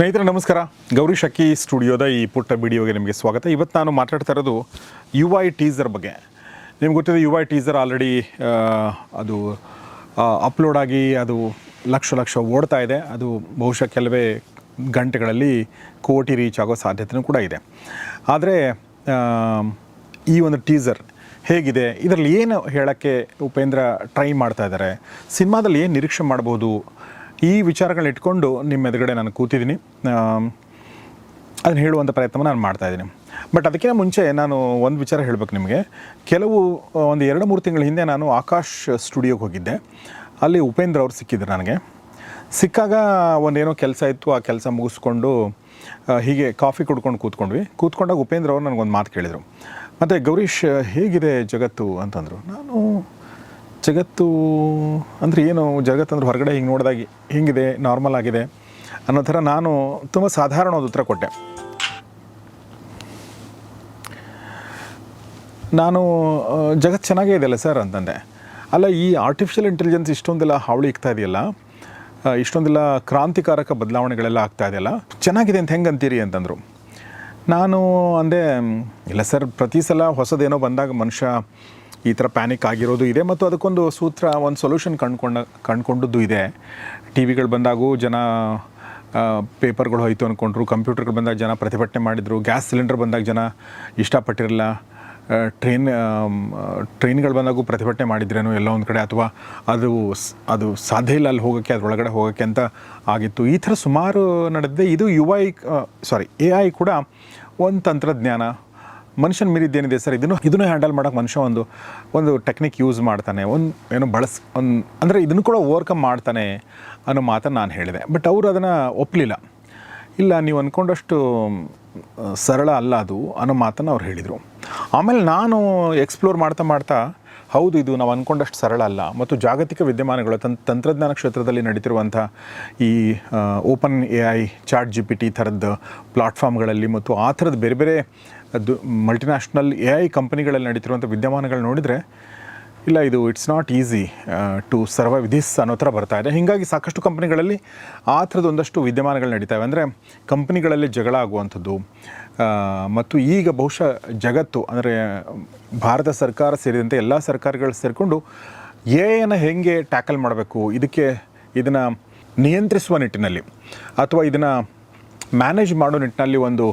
ಸ್ನೇಹಿತರೆ, ನಮಸ್ಕಾರ. ಗೌರಿ ಶಕ್ಕಿ ಸ್ಟುಡಿಯೋದ ಈ ಪುಟ್ಟ ವಿಡಿಯೋಗೆ ನಿಮಗೆ ಸ್ವಾಗತ. ಇವತ್ತು ನಾನು ಮಾತಾಡ್ತಾ ಇರೋದು ಯು ಐ ಟೀಸರ್ ಬಗ್ಗೆ. ನಿಮ್ಗೆ ಗೊತ್ತಿದೆ ಯು ಐ ಟೀಸರ್ ಆಲ್ರೆಡಿ ಅದು ಅಪ್ಲೋಡ್ ಆಗಿ ಅದು ಲಕ್ಷ ಲಕ್ಷ ಓಡ್ತಾ ಇದೆ. ಅದು ಬಹುಶಃ ಕೆಲವೇ ಗಂಟೆಗಳಲ್ಲಿ ಕೋಟಿ ರೀಚ್ ಆಗೋ ಸಾಧ್ಯತೆಯೂ ಕೂಡ ಇದೆ. ಆದರೆ ಈ ಒಂದು ಟೀಸರ್ ಹೇಗಿದೆ? ಇದರಲ್ಲಿ ಏನು ಹೇಳೋಕ್ಕೆ ಉಪೇಂದ್ರ ಟ್ರೈ ಮಾಡ್ತಾ ಇದ್ದಾರೆ? ಸಿನಿಮಾದಲ್ಲಿ ಏನು ನಿರೀಕ್ಷೆ ಮಾಡ್ಬೋದು? ಈ ವಿಚಾರಗಳನ್ನ ಇಟ್ಕೊಂಡು ನಿಮ್ಮ ಎದುರುಗಡೆ ನಾನು ಕೂತಿದ್ದೀನಿ. ಅದನ್ನು ಹೇಳುವಂಥ ಪ್ರಯತ್ನವನ್ನು ನಾನು ಮಾಡ್ತಾಯಿದ್ದೀನಿ ಬಟ್ ಅದಕ್ಕಿಂತ ಮುಂಚೆ ನಾನು ಒಂದು ವಿಚಾರ ಹೇಳಬೇಕು ನಿಮಗೆ. ಕೆಲವು ಒಂದು ಎರಡು ಮೂರು ತಿಂಗಳ ಹಿಂದೆ ನಾನು ಆಕಾಶ್ ಸ್ಟುಡಿಯೋಗೆ ಹೋಗಿದ್ದೆ. ಅಲ್ಲಿ ಉಪೇಂದ್ರ ಅವರು ಸಿಕ್ಕಿದ್ರು ನನಗೆ. ಸಿಕ್ಕಾಗ ಒಂದೇನೋ ಕೆಲಸ ಇತ್ತು, ಆ ಕೆಲಸ ಮುಗಿಸ್ಕೊಂಡು ಹೀಗೆ ಕಾಫಿ ಕುಡ್ಕೊಂಡು ಕೂತ್ಕೊಂಡ್ವಿ. ಕೂತ್ಕೊಂಡಾಗ ಉಪೇಂದ್ರ ಅವರು ನನಗೊಂದು ಮಾತು ಕೇಳಿದರು. ಮತ್ತು ಗೌರೀಶ್, ಹೇಗಿದೆ ಜಗತ್ತು? ಅಂತಂದರು. ನಾನು ಜಗತ್ತು ಅಂದರೆ ಏನು? ಜಗತ್ತು ಅಂದ್ರೆ ಹೊರಗಡೆ ಹಿಂಗೆ ನೋಡಿದಾಗ ಹಿಂಗಿದೆ ನಾರ್ಮಲ್ ಆಗಿದೆ ಅನ್ನೋ ಥರ ನಾನು ತುಂಬ ಸಾಧಾರಣವಾದ ಉತ್ತರ ಕೊಟ್ಟೆ. ನಾನು ಜಗತ್ತು ಚೆನ್ನಾಗೇ ಇದೆಯಲ್ಲ ಸರ್ ಅಂತಂದೆ. ಅಲ್ಲ ಈ ಆರ್ಟಿಫಿಷಿಯಲ್ ಇಂಟೆಲಿಜೆನ್ಸ್ ಇಷ್ಟೊಂದೆಲ್ಲ ಹಾವಳಿ ಇಕ್ತಾ ಇದೆಯಲ್ಲ ಇಷ್ಟೊಂದೆಲ್ಲ ಕ್ರಾಂತಿಕಾರಕ ಬದಲಾವಣೆಗಳೆಲ್ಲ ಆಗ್ತಾ ಇದೆಯಲ್ಲ ಚೆನ್ನಾಗಿದೆ ಅಂತ ಹೆಂಗೆ ಅಂತೀರಿ ಅಂತಂದರು. ನಾನು ಅಂದೆ "ಮ್, ಇಲ್ಲ ಸರ್ ಪ್ರತಿ ಸಲ ಹೊಸದೇನೋ ಬಂದಾಗ ಮನುಷ್ಯ ಈ ಥರ ಪ್ಯಾನಿಕ್ ಆಗಿರೋದು ಇದೆ ಮತ್ತು ಅದಕ್ಕೊಂದು ಸೂತ್ರ, ಒಂದು ಸೊಲ್ಯೂಷನ್ ಕಂಡ್ಕೊಂಡ, ಕಂಡುಕೊಂಡದ್ದು ಇದೆ. ಟಿ ವಿಗಳು ಬಂದಾಗೂ ಜನ ಪೇಪರ್ಗಳು ಹೋಯ್ತು ಅಂದ್ಕೊಂಡ್ರು ಕಂಪ್ಯೂಟರ್ಗಳು ಬಂದಾಗ ಜನ ಪ್ರತಿಭಟನೆ ಮಾಡಿದರು ಗ್ಯಾಸ್ ಸಿಲಿಂಡರ್ ಬಂದಾಗ ಜನ ಇಷ್ಟಪಟ್ಟಿರಲಿಲ್ಲ ಟ್ರೈನ್ ಟ್ರೈನ್ಗಳು ಬಂದಾಗೂ ಪ್ರತಿಭಟನೆ ಮಾಡಿದ್ರೇನೋ ಎಲ್ಲೋ ಒಂದು ಕಡೆ ಅಥವಾ ಅದು ಅದು ಸಾಧ್ಯ ಇಲ್ಲ ಅಲ್ಲಿ ಹೋಗೋಕ್ಕೆ, ಅದರೊಳಗಡೆ ಹೋಗೋಕ್ಕೆ ಅಂತ ಆಗಿತ್ತು. ಈ ಥರ ಸುಮಾರು ನಡೆದಿದೆ. ಇದು U I sorry A I ಕೂಡ ಒಂದು ತಂತ್ರಜ್ಞಾನ ಮನುಷ್ಯನ ಮೀರಿದ್ದೇನಿದೆ ಸರ್? ಇದನ್ನು ಇದನ್ನು ಹ್ಯಾಂಡಲ್ ಮಾಡೋಕೆ ಮನುಷ್ಯ ಒಂದು ಒಂದು ಟೆಕ್ನಿಕ್ ಯೂಸ್ ಮಾಡ್ತಾನೆ. ಒಂದು ಏನು ಬಳಸ್ ಒಂದು ಅಂದರೆ ಇದನ್ನು ಕೂಡ ಓವರ್ಕಮ್ ಮಾಡ್ತಾನೆ ಅನ್ನೋ ಮಾತನ್ನು ನಾನು ಹೇಳಿದೆ. ಬಟ್ ಅವರು ಅದನ್ನು ಒಪ್ಪಲಿಲ್ಲ ಇಲ್ಲ, ನೀವು ಅಂದ್ಕೊಂಡಷ್ಟು ಸರಳ ಅಲ್ಲ ಅದು ಅನ್ನೋ ಮಾತನ್ನು ಅವ್ರು ಹೇಳಿದರು. ಆಮೇಲೆ ನಾನು ಎಕ್ಸ್ಪ್ಲೋರ್ ಮಾಡ್ತಾ ಮಾಡ್ತಾ, ಹೌದು, ಇದು ನಾವು ಅಂದ್ಕೊಂಡಷ್ಟು ಸರಳ ಅಲ್ಲ ಮತ್ತು ಜಾಗತಿಕ ವಿದ್ಯಮಾನಗಳು ತನ್ ತಂತ್ರಜ್ಞಾನ ಕ್ಷೇತ್ರದಲ್ಲಿ ನಡೀತಿರುವಂಥ ಈ open A I chat G P T ಥರದ ಪ್ಲಾಟ್ಫಾರ್ಮ್ಗಳಲ್ಲಿ ಮತ್ತು ಆ ಥರದ ಬೇರೆ ಬೇರೆ ಅದು ಮಲ್ಟಿನ್ಯಾಷನಲ್ ಎ ಐ ಕಂಪನಿಗಳಲ್ಲಿ ನಡೀತಿರುವಂಥ ವಿದ್ಯಮಾನಗಳು ನೋಡಿದರೆ, ಇಲ್ಲ, ಇದು it's not easy to survive this ಅನ್ನೋ ಥರ ಬರ್ತಾ ಇದೆ. ಹೀಗಾಗಿ ಸಾಕಷ್ಟು ಕಂಪ್ನಿಗಳಲ್ಲಿ ಆ ಥರದ ಒಂದಷ್ಟು ವಿದ್ಯಮಾನಗಳು ನಡೀತಾವೆ. ಅಂದರೆ ಕಂಪ್ನಿಗಳಲ್ಲಿ ಜಗಳ ಆಗುವಂಥದ್ದು ಮತ್ತು ಈಗ ಬಹುಶಃ ಜಗತ್ತು, ಅಂದರೆ ಭಾರತ ಸರ್ಕಾರ ಸೇರಿದಂತೆ ಎಲ್ಲ ಸರ್ಕಾರಗಳು ಸೇರಿಕೊಂಡು ಎಯನ್ನು ಹೇಗೆ ಟ್ಯಾಕಲ್ ಮಾಡಬೇಕು? ಇದಕ್ಕೆ ಇದನ್ನು ನಿಯಂತ್ರಿಸುವ ನಿಟ್ಟಿನಲ್ಲಿ, ಅಥವಾ ಇದನ್ನು ಮ್ಯಾನೇಜ್ ಮಾಡೋ ನಿಟ್ಟಿನಲ್ಲಿ ಒಂದು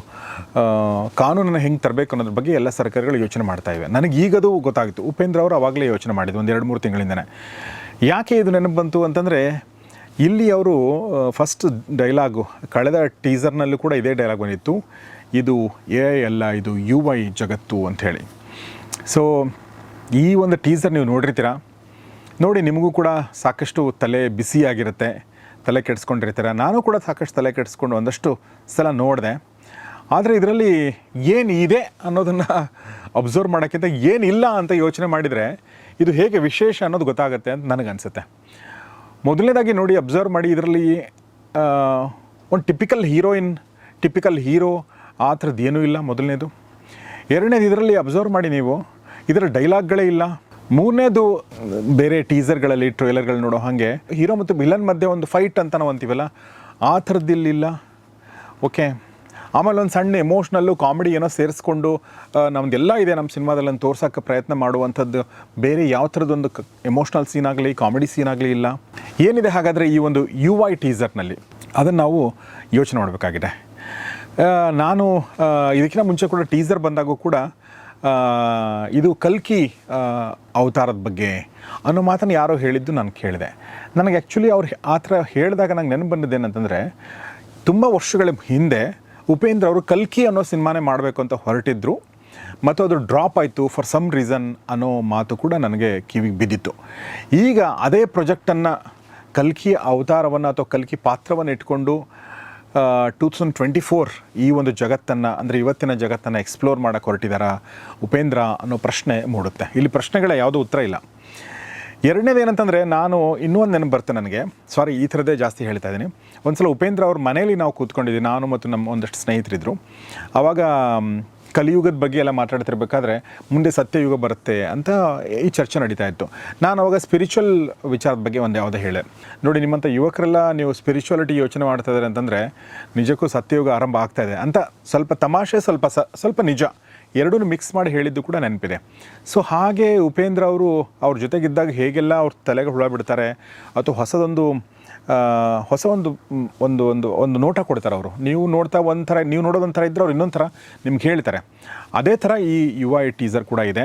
ಕಾನೂನನ್ನು ಹೆಂಗೆ ತರಬೇಕು ಅನ್ನೋದ್ರ ಬಗ್ಗೆ ಎಲ್ಲ ಸರ್ಕಾರಗಳು ಯೋಚನೆ ಮಾಡ್ತಾ ಇವೆ. ನನಗೆ ಈಗದು ಗೊತ್ತಾಗಿತ್ತು. ಉಪೇಂದ್ರ ಅವರು ಆವಾಗಲೇ ಯೋಚನೆ ಮಾಡಿದ್ದು ಒಂದು ಎರಡು ಮೂರು ತಿಂಗಳಿಂದನೇ. ಯಾಕೆ ಇದು ನೆನಪು ಬಂತು ಅಂತಂದರೆ, ಇಲ್ಲಿ ಅವರು ಫಸ್ಟ್ ಡೈಲಾಗು ಕಳೆದ ಟೀಸರ್ನಲ್ಲೂ ಕೂಡ ಇದೇ ಡೈಲಾಗ್ ಬಂದಿತ್ತು. ಇದು ಎ ಎಲ್ಲ ಇದು ಯು ಐ ಜಗತ್ತು ಅಂಥೇಳಿ ಸೊ ಈ ಒಂದು ಟೀಸರ್ ನೀವು ನೋಡಿರ್ತೀರಾ? ನೋಡಿ, ನಿಮಗೂ ಕೂಡ ಸಾಕಷ್ಟು ತಲೆ ಬಿಸಿಯಾಗಿರುತ್ತೆ. ತಲೆ ಕೆಡಿಸ್ಕೊಂಡಿರ್ತಾರೆ? ನಾನು ಕೂಡ ಸಾಕಷ್ಟು ತಲೆ ಕೆಡಿಸ್ಕೊಂಡು ಒಂದಷ್ಟು ಸಲ ನೋಡಿದೆ. ಆದರೆ ಇದರಲ್ಲಿ ಏನು ಇದೆ ಅನ್ನೋದನ್ನು ಅಬ್ಸರ್ವ್ ಮಾಡೋಕ್ಕಿಂತ ಏನಿಲ್ಲ ಅಂತ ಯೋಚನೆ ಮಾಡಿದರೆ ಇದು ಹೇಗೆ ವಿಶೇಷ ಅನ್ನೋದು ಗೊತ್ತಾಗುತ್ತೆ ಅಂತ ನನಗನ್ಸುತ್ತೆ ಮೊದಲನೇದಾಗಿ ನೋಡಿ ಅಬ್ಸರ್ವ್ ಮಾಡಿ ಇದರಲ್ಲಿ ಒಂದು ಟಿಪಿಕಲ್ ಹೀರೋಯಿನ್ ಟಿಪಿಕಲ್ ಹೀರೋ ಆ ಥರದ್ದು ಏನೂ ಇಲ್ಲ ಮೊದಲನೇದು. ಎರಡನೇದು ಇದರಲ್ಲಿ ಅಬ್ಸರ್ವ್ ಮಾಡಿ ನೀವು ಇದರ ಡೈಲಾಗ್ಗಳೇ ಇಲ್ಲ. ಮೂರನೇದು ಬೇರೆ ಟೀಸರ್ಗಳಲ್ಲಿ ಟ್ರೇಲರ್ಗಳು ನೋಡೋ ಹಾಗೆ, ಹೀರೋ ಮತ್ತು ವಿಲನ್ ಮಧ್ಯೆ ಒಂದು ಫೈಟ್ ಅಂತ ನಾವು ಅಂತೀವಲ್ಲ, ಆ ಥರದ್ದಿಲ್ಲ ಓಕೆ, ಆಮೇಲೆ ಒಂದು ಸಣ್ಣ ಎಮೋಷ್ನಲ್ಲು ಕಾಮಿಡಿ ಏನೋ ಸೇರಿಸ್ಕೊಂಡು ನಮ್ದೆಲ್ಲ ಇದೆ ನಮ್ಮ ಸಿನಿಮಾದಲ್ಲಿ ತೋರ್ಸೋಕ್ಕೆ ಪ್ರಯತ್ನ ಮಾಡುವಂಥದ್ದು. ಬೇರೆ ಯಾವ ಥರದ್ದೊಂದು ಎಮೋಷ್ನಲ್ ಸೀನ್ ಆಗಲಿ, ಕಾಮಿಡಿ ಸೀನ್ ಆಗಲಿ ಇಲ್ಲ. ಏನಿದೆ ಹಾಗಾದರೆ ಈ ಒಂದು ಯು ಐ ಟೀಸರ್ನಲ್ಲಿ? ಅದನ್ನು ನಾವು ಯೋಚನೆ ಮಾಡಬೇಕಾಗಿದೆ. ನಾನು ಇದಕ್ಕಿಂತ ಮುಂಚೆ ಕೂಡ ಟೀಸರ್ ಬಂದಾಗೂ ಕೂಡ ಇದು ಕಲ್ಕಿ ಅವತಾರದ ಬಗ್ಗೆ. ಅನ್ನೋ ಮಾತನ್ನು ಯಾರೋ ಹೇಳಿದ್ದು ನಾನು ಕೇಳಿದೆ. ನನಗೆ ಆ್ಯಕ್ಚುಲಿ ಅವ್ರು ಆ ಥರ ಹೇಳಿದಾಗ ನಂಗೆ ನೆನಪು ಬಂದಿದ್ದು ಏನಂತಂದರೆ, ತುಂಬ ವರ್ಷಗಳ ಹಿಂದೆ ಉಪೇಂದ್ರ ಅವರು ಕಲ್ಕಿ ಅನ್ನೋ ಸಿನಿಮಾನೇ ಮಾಡಬೇಕು ಅಂತ ಹೊರಟಿದ್ರು. ಮತ್ತು ಅದು ಡ್ರಾಪ್ ಆಯಿತು ಫಾರ್ ಸಮ್ ರೀಸನ್ ಅನ್ನೋ ಮಾತು ಕೂಡ ನನಗೆ ಕಿವಿಗೆ ಬಿದ್ದಿತ್ತು. ಈಗ ಅದೇ ಪ್ರೊಜೆಕ್ಟನ್ನು ಕಲ್ಕಿ ಅವತಾರವನ್ನು ಅಥವಾ ಕಲ್ಕಿ ಪಾತ್ರವನ್ನು ಇಟ್ಕೊಂಡು ಟೂ ತೌಸಂಡ್ ಟ್ವೆಂಟಿ ಫೋರ್ ಈ ಒಂದು ಜಗತ್ತನ್ನು, ಅಂದರೆ ಇವತ್ತಿನ ಜಗತ್ತನ್ನು ಎಕ್ಸ್ಪ್ಲೋರ್ ಮಾಡೋಕ್ಕೆ ಹೊರಟಿದ್ದಾರಾ ಉಪೇಂದ್ರ ಅನ್ನೋ ಪ್ರಶ್ನೆ ಮೂಡುತ್ತೆ. ಇಲ್ಲಿ ಪ್ರಶ್ನೆಗಳ ಯಾವುದೂ ಉತ್ತರ ಇಲ್ಲ. ಎರಡನೇದು ಏನಂತಂದರೆ ನಾನು ಇನ್ನೂ ಒಂದು ನೆನಪು ಬರ್ತೇನೆ ನನಗೆ. ಸಾರಿ ಈ ಥರದ್ದೇ ಜಾಸ್ತಿ ಹೇಳ್ತಾ ಇದ್ದೀನಿ. ಒಂದು ಸಲ ಉಪೇಂದ್ರ ಅವ್ರ ಮನೇಲಿ ನಾವು ಕೂತ್ಕೊಂಡಿದ್ದೀವಿ ನಾನು ಮತ್ತು ನಮ್ಮ ಒಂದಷ್ಟು ಸ್ನೇಹಿತರಿದ್ದರು ಆವಾಗ ಕಲಿಯುಗದ ಬಗ್ಗೆ ಎಲ್ಲ ಮಾತಾಡ್ತಿರ್ಬೇಕಾದ್ರೆ ಮುಂದೆ ಸತ್ಯಯುಗ ಬರುತ್ತೆ ಅಂತ ಈ ಚರ್ಚೆ ನಡೀತಾ ಇತ್ತು. ನಾನು ಅವಾಗ ಸ್ಪಿರಿಚುವಲ್ ವಿಚಾರದ ಬಗ್ಗೆ ಒಂದು ಯಾವುದೇ ಹೇಳೆ. ನೋಡಿ ನಿಮ್ಮಂಥ ಯುವಕರೆಲ್ಲ ನೀವು ಸ್ಪಿರಿಚುವಾಲಿಟಿ ಯೋಚನೆ ಮಾಡ್ತಾ ಇದ್ದಾರೆ ಅಂತಂದರೆ ನಿಜಕ್ಕೂ ಸತ್ಯಯುಗ ಆರಂಭ ಆಗ್ತಾ ಇದೆ ಅಂತ ಸ್ವಲ್ಪ ತಮಾಷೆ, ಸ್ವಲ್ಪ ಸ, ಸ್ವಲ್ಪ ನಿಜ. ಎರಡೂ ಮಿಕ್ಸ್ ಮಾಡಿ ಹೇಳಿದ್ದು ಕೂಡ ನೆನಪಿದೆ. ಸೊ ಹಾಗೆ ಉಪೇಂದ್ರ ಅವರು ಅವ್ರ ಜೊತೆಗಿದ್ದಾಗ ಹೇಗೆಲ್ಲ ಅವ್ರ ತಲೆಗೆ ಹುಳ ಬಿಡ್ತಾರೆ ಅಥವಾ ಹೊಸದೊಂದು ಹೊಸ ಒಂದು ಒಂದು ಒಂದು ಒಂದು ನೋಟ ಕೊಡ್ತಾರೆ ಅವರು. ನೀವು ನೋಡ್ತಾ ಒಂಥರ, ನೀವು ನೋಡೋದೊಂಥರ ಇದ್ದರೆ ಅವ್ರು ಇನ್ನೊಂಥರ ಥರ ನಿಮ್ಗೆ ಹೇಳ್ತಾರೆ. ಅದೇ ಥರ ಈ ಯುವ ಐ ಟೀಸರ್ ಕೂಡ ಇದೆ.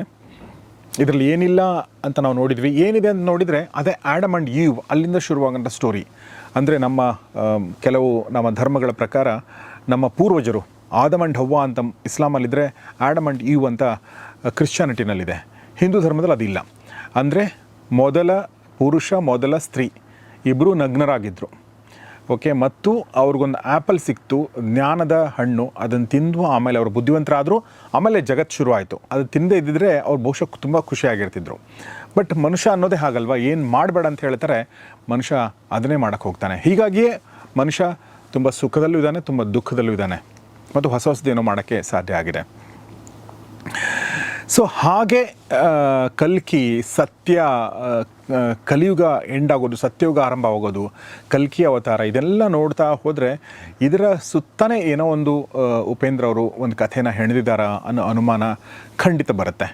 ಇದರಲ್ಲಿ ಏನಿಲ್ಲ ಅಂತ ನಾವು ನೋಡಿದ್ವಿ. ಏನಿದೆ ಅಂತ ನೋಡಿದರೆ ಅದೇ ಆ್ಯಡಮ್ ಆ್ಯಂಡ್ ಈವ್ ಅಲ್ಲಿಂದ ಶುರುವಾಗಂಥ ಸ್ಟೋರಿ ಅಂದರೆ ನಮ್ಮ ಕೆಲವು ನಮ್ಮ ಧರ್ಮಗಳ ಪ್ರಕಾರ ನಮ್ಮ ಪೂರ್ವಜರು ಆದಮ್ ಆ್ಯಂಡ್ ಹವ್ವ ಅಂತ ಇಸ್ಲಾಮಲ್ಲಿದ್ದರೆ ಆ್ಯಡಮ್ ಆ್ಯಂಡ್ ಈವ್ ಅಂತ ಕ್ರಿಶ್ಚಾನಿಟಿನಲ್ಲಿದೆ ಹಿಂದೂ ಧರ್ಮದಲ್ಲಿ ಅದಿಲ್ಲ. ಅಂದರೆ ಮೊದಲ ಪುರುಷ, ಮೊದಲ ಸ್ತ್ರೀ. ಇಬ್ಬರು ನಗ್ನರಾಗಿದ್ದರು ಓಕೆ ಮತ್ತು ಅವ್ರಿಗೊಂದು ಆ್ಯಪಲ್ ಸಿಕ್ತು, ಜ್ಞಾನದ ಹಣ್ಣು, ಅದನ್ನು ತಿಂದು ಆಮೇಲೆ ಅವರು ಬುದ್ಧಿವಂತರಾದರು, ಆಮೇಲೆ ಜಗತ್ತು ಶುರು ಆಯಿತು ಅದು ತಿಂದೇ ಇದ್ದಿದ್ರೆ ಅವ್ರು ಬಹುಶಃ ತುಂಬ ಖುಷಿಯಾಗಿರ್ತಿದ್ರು ಬಟ್ ಮನುಷ್ಯ ಅನ್ನೋದೇ ಹಾಗಲ್ವಾ? ಏನು ಮಾಡಬೇಡ ಅಂತ ಹೇಳ್ತಾರೆ, ಮನುಷ್ಯ ಅದನ್ನೇ ಮಾಡೋಕ್ಕೆ ಹೋಗ್ತಾನೆ. ಹೀಗಾಗಿಯೇ ಮನುಷ್ಯ ತುಂಬ ಸುಖದಲ್ಲೂ ಇದ್ದಾನೆ, ತುಂಬ ದುಃಖದಲ್ಲೂ ಇದ್ದಾನೆ. ಮತ್ತು ಹೊಸ ಹೊಸದೇನೋ ಮಾಡೋಕ್ಕೆ ಸಾಧ್ಯ ಆಗಿದೆ. ಸೊ ಹಾಗೆ ಕಲ್ಕಿ ಸತ್ಯ ಕಲಿಯುಗ ಎಂಡ್ ಆಗೋದು ಸತ್ಯಯುಗ ಆರಂಭ ಆಗೋದು ಕಲ್ಕಿ ಅವತಾರ, ಇದೆಲ್ಲ ನೋಡ್ತಾ ಹೋದರೆ ಇದರ ಸುತ್ತನೇ ಏನೋ ಒಂದು ಉಪೇಂದ್ರ ಅವರು ಒಂದು ಕಥೆನ ಹೆಣೆದಿದ್ದಾರೆ ಅನ್ನೋ ಅನುಮಾನ ಖಂಡಿತ ಬರುತ್ತೆ.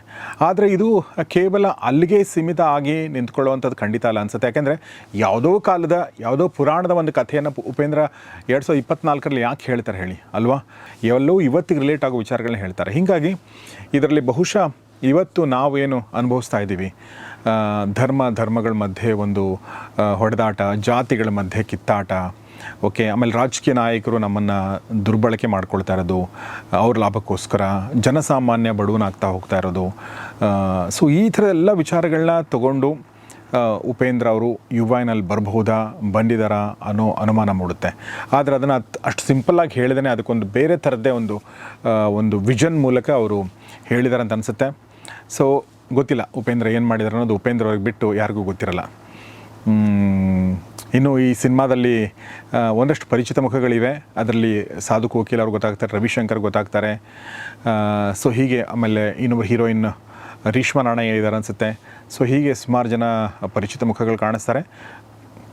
ಆದರೆ ಇದು ಕೇವಲ ಅಲ್ಲಿಗೆ ಸೀಮಿತ ಆಗಿ ನಿಂತ್ಕೊಳ್ಳುವಂಥದ್ದು ಖಂಡಿತ ಅಲ್ಲ ಅನ್ಸುತ್ತೆ. ಯಾಕೆಂದರೆ ಯಾವುದೋ ಕಾಲದ, ಯಾವುದೋ ಪುರಾಣದ ಒಂದು ಕಥೆಯನ್ನು ಉಪೇಂದ್ರ ಎರಡು ಸಾವಿರದ ಇಪ್ಪತ್ನಾಲ್ಕರಲ್ಲಿ ಯಾಕೆ ಹೇಳ್ತಾರೆ ಹೇಳಿ, ಅಲ್ವಾ? ಎಲ್ಲವೂ ಇವತ್ತಿಗೆ ರಿಲೇಟ್ ಆಗೋ ವಿಚಾರಗಳನ್ನ ಹೇಳ್ತಾರೆ. ಹೀಗಾಗಿ ಇದರಲ್ಲಿ ಬಹುಶಃ ಇವತ್ತು ನಾವೇನು ಅನುಭವಿಸ್ತಾ ಇದ್ದೀವಿ? ಧರ್ಮ, ಧರ್ಮಗಳ ಮಧ್ಯೆ ಒಂದು ಹೊಡೆದಾಟ, ಜಾತಿಗಳ ಮಧ್ಯೆ ಕಿತ್ತಾಟ, ಓಕೆ, ಆಮೇಲೆ ರಾಜಕೀಯ ನಾಯಕರು ನಮ್ಮನ್ನು ದುರ್ಬಳಕೆ ಮಾಡ್ಕೊಳ್ತಾ ಇರೋದು, ಅವ್ರ ಲಾಭಕ್ಕೋಸ್ಕರ, ಜನಸಾಮಾನ್ಯ ಬಡವನಾಗ್ತಾ ಹೋಗ್ತಾ ಇರೋದು ಸೊ ಈ ಥರ ಎಲ್ಲ ವಿಚಾರಗಳನ್ನ ತಗೊಂಡು ಉಪೇಂದ್ರ ಅವರು ಯುವೈನಲ್ಲಿ ಬರಬಹುದಾ ಬಂದಿದ್ದಾರಾ ಅನ್ನೋ ಅನುಮಾನ ಮೂಡುತ್ತೆ. ಆದರೆ ಅದನ್ನು ಅಷ್ಟು ಸಿಂಪಲ್ಲಾಗಿ ಹೇಳಿದೇ ಅದಕ್ಕೊಂದು ಬೇರೆ ಥರದ್ದೇ ಒಂದು ಒಂದು ವಿಷನ್ ಮೂಲಕ ಅವರು ಹೇಳಿದ್ದಾರೆ ಅಂತ ಅನಿಸುತ್ತೆ. ಸೊ ಗೊತ್ತಿಲ್ಲ. ಉಪೇಂದ್ರ ಏನು ಮಾಡಿದ್ರು ಅನ್ನೋದು ಉಪೇಂದ್ರ ಅವ್ರಿಗೆ ಬಿಟ್ಟು ಯಾರಿಗೂ ಗೊತ್ತಿರಲ್ಲ. ಇನ್ನು ಈ ಸಿನಿಮಾದಲ್ಲಿ ಒಂದಷ್ಟು ಪರಿಚಿತ ಮುಖಗಳಿವೆ. ಅದರಲ್ಲಿ ಸಾಧು ಕೋಕಿಲ್ ಅವ್ರು ಗೊತ್ತಾಗ್ತಾರೆ, ರವಿಶಂಕರ್ ಗೊತ್ತಾಗ್ತಾರೆ. ಸೊ ಹೀಗೆ ಆಮೇಲೆ ಇನ್ನೊಬ್ಬ ಹೀರೋಯಿನ್ ರೀಶ್ಮಾ ನಾಣಯ್ಯ ಇದ್ದಾರೆ ಅನಿಸುತ್ತೆ. ಸೊ ಹೀಗೆ ಸುಮಾರು ಜನ ಪರಿಚಿತ ಮುಖಗಳು ಕಾಣಿಸ್ತಾರೆ.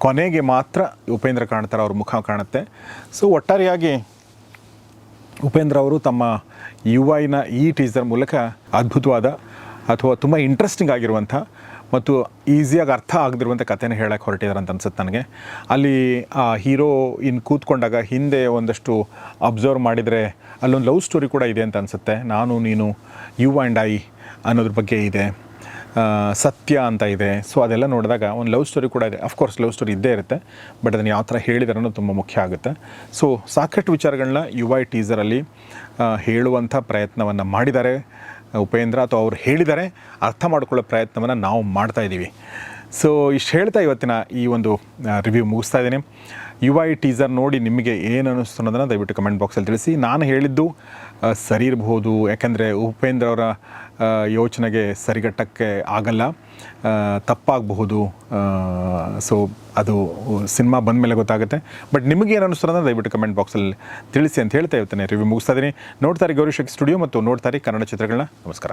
ಕೊನೆಗೆ ಮಾತ್ರ ಉಪೇಂದ್ರ ಕಾಣ್ತಾರೆ, ಅವ್ರ ಮುಖ ಕಾಣುತ್ತೆ. ಸೊ ಒಟ್ಟಾರೆಯಾಗಿ ಉಪೇಂದ್ರ ಅವರು ತಮ್ಮ ಯು ಐನ ಈ ಟೀಸರ್ ಮೂಲಕ ಅದ್ಭುತವಾದ ಅಥವಾ ತುಂಬ ಇಂಟ್ರೆಸ್ಟಿಂಗ್ ಆಗಿರುವಂಥ ಮತ್ತು ಈಸಿಯಾಗಿ ಅರ್ಥ ಆಗದಿರುವಂಥ ಕಥೆನ ಹೇಳಕ್ಕೆ ಹೊರಟಿದ್ದಾರೆ ಅಂತ ಅನ್ಸುತ್ತೆ ನನಗೆ. ಅಲ್ಲಿ, ಆ ಹೀರೋ ಇನ್ ಕೂತ್ಕೊಂಡಾಗ ಹಿಂದೆ ಒಂದಷ್ಟು ಅಬ್ಸರ್ವ್ ಮಾಡಿದರೆ ಅಲ್ಲೊಂದು ಲವ್ ಸ್ಟೋರಿ ಕೂಡ ಇದೆ ಅಂತ ಅನಿಸುತ್ತೆ. ನಾನು, ನೀನು ಯು ಆ್ಯಂಡ್ ಐ ಅನ್ನೋದ್ರ ಬಗ್ಗೆ ಇದೆ. ಸತ್ಯ ಅಂತ ಇದೆ. ಸೊ ಅದೆಲ್ಲ ನೋಡಿದಾಗ ಒಂದು ಲವ್ ಸ್ಟೋರಿ ಕೂಡ ಇದೆ. ಅಫ್ಕೋರ್ಸ್ ಲವ್ ಸ್ಟೋರಿ ಇದ್ದೇ ಇರುತ್ತೆ. ಬಟ್ ಅದನ್ನು ಯಾವ ಥರ ಹೇಳಿದಾರೆ ಅನ್ನೋದು ತುಂಬ ಮುಖ್ಯ ಆಗುತ್ತೆ. ಸೊ ಸಾಕಷ್ಟು ವಿಚಾರಗಳನ್ನ ಯು ಐ ಟೀಸರಲ್ಲಿ ಹೇಳುವಂಥ ಪ್ರಯತ್ನವನ್ನು ಮಾಡಿದ್ದಾರೆ. ಉಪೇಂದ್ರ ಅಥವಾ ಅವ್ರು ಹೇಳಿದರೆ ಅರ್ಥ ಮಾಡ್ಕೊಳ್ಳೋ ಪ್ರಯತ್ನವನ್ನು ನಾವು ಮಾಡ್ತಾ ಇದ್ದೀವಿ. ಸೊ ಇಷ್ಟು ಹೇಳ್ತಾ ಇವತ್ತಿನ ಈ ಒಂದು ರಿವ್ಯೂ ಮುಗಿಸ್ತಾ ಇದ್ದೀನಿ. ಯು ಐ ಟೀಸರ್ ನೋಡಿ ನಿಮಗೆ ಏನು ಅನ್ನಿಸ್ತು ಅನ್ನೋದನ್ನು ದಯವಿಟ್ಟು ಕಮೆಂಟ್ ಬಾಕ್ಸಲ್ಲಿ ತಿಳಿಸಿ. ನಾನು ಹೇಳಿದ್ದು ಸರಿ ಇರಬಹುದು, ಯಾಕೆಂದರೆ ಉಪೇಂದ್ರ ಅವರ ಯೋಚನೆಗೆ ಸರಿಗಟ್ಟಕ್ಕೆ ಆಗಲ್ಲ. ತಪ್ಪಾಗಬಹುದು ಸೊ ಅದು ಸಿನಿಮಾ ಬಂದ ಮೇಲೆ ಗೊತ್ತಾಗುತ್ತೆ. ಬಟ್ ನಿಮಗೆ ಏನು ಅನ್ನಿಸ್ತು ಅಂದರೆ ದಯವಿಟ್ಟು ಕಮೆಂಟ್ ಬಾಕ್ಸಲ್ಲಿ ತಿಳಿಸಿ ಅಂತ ಹೇಳ್ತಾ ಇವತ್ತಿನ ರಿವ್ಯೂ ಮುಗಿಸ್ತಾ ಇದ್ದೀನಿ. ನೋಡ್ತಾರೆ ಗೌರಿ ಸ್ಟುಡಿಯೋ ಮತ್ತು ನೋಡ್ತಾರೆ ಕನ್ನಡ ಚಿತ್ರಗಳನ್ನ. ನಮಸ್ಕಾರ.